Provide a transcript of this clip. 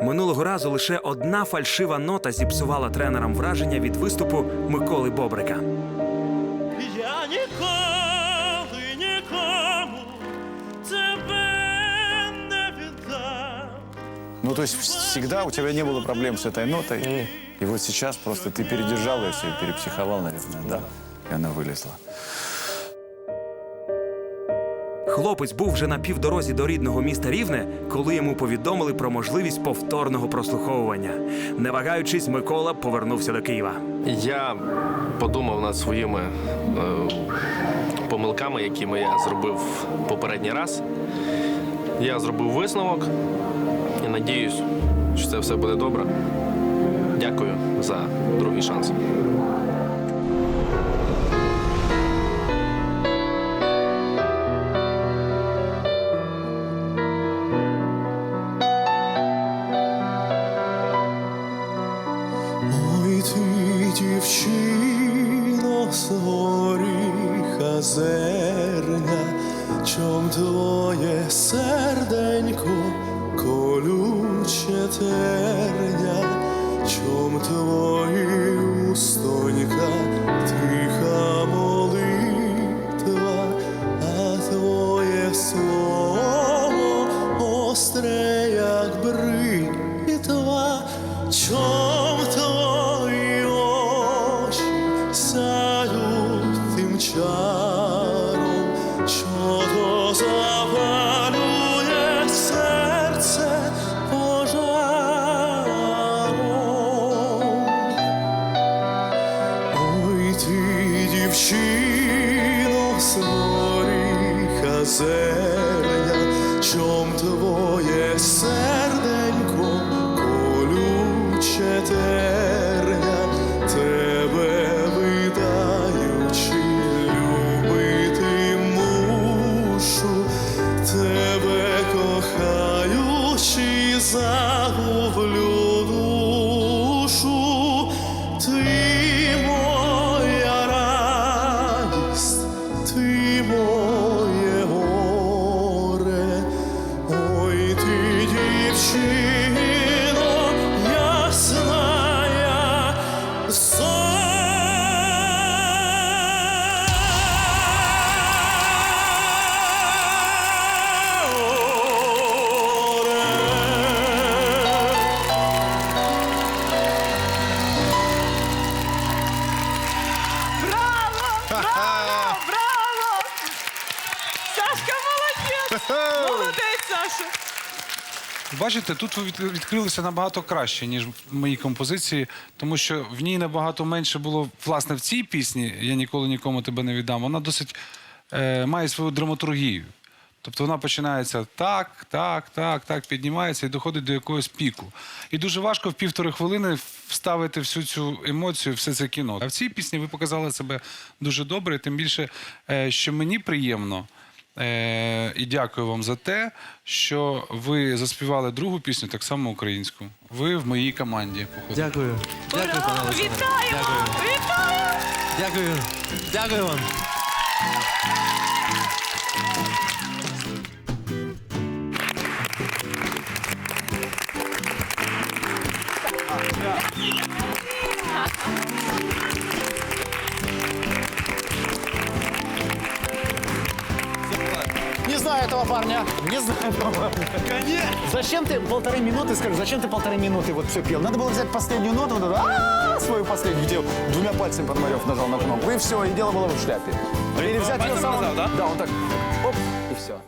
Минулого разу лише одна фальшива нота зіпсувала тренерам враження від виступу Миколи Бобрика. Я ніколи нікому тебе не віддам. Ну, то есть всегда у тебя не было проблем с этой нотой. И вот сейчас просто ты передержал ее, себе перепсиховал, наверное, да? И она вылезла. Хлопець був вже на півдорозі до рідного міста Рівне, коли йому повідомили про можливість повторного прослуховування. Не вагаючись, Микола повернувся до Києва. Я подумав над своїми е, помилками, якими я зробив попередній раз. Я зробив висновок і надіюсь, що це все буде добре. Дякую за другий шанс. Ой, ти, дівчино, з горіха зерня, чом твоє серденько колюче терня, чом твої устонька дівчино, з зерня, чом твоє серденько дівчино, ясная. Браво! Браво! Браво! Сашка молодець! Молодець, Саша! Бачите, тут ви відкрилися набагато краще, ніж в моїй композиції, тому що в ній набагато менше було власне в цій пісні. Я ніколи нікому тебе не віддам. Вона досить е, має свою драматургію. Тобто вона починається так, так, так, так, піднімається і доходить до якогось піку. І дуже важко в півтори хвилини вставити всю цю емоцію, все це кіно. А в цій пісні ви показали себе дуже добре, тим більше, е, що мені приємно. Е, і дякую вам за те, що ви заспівали другу пісню так само українську. Ви в моїй команді. Походу. Дякую. Дякую, пане Ура! Вітаємо! Дякую. Вітаю! Дякую. Дякую вам. Не знаю этого парня. Не знаю. Конечно. Зачем ты полторы минуты, скажи, зачем ты полторы минуты вот все пел? Надо было взять последнюю ноту, вот эту, «А-а-а», свою последнюю, где двумя пальцами Пономарев нажал на кнопку, и все, и дело было в шляпе. Или взять ее самого... Да, он так, оп, и все.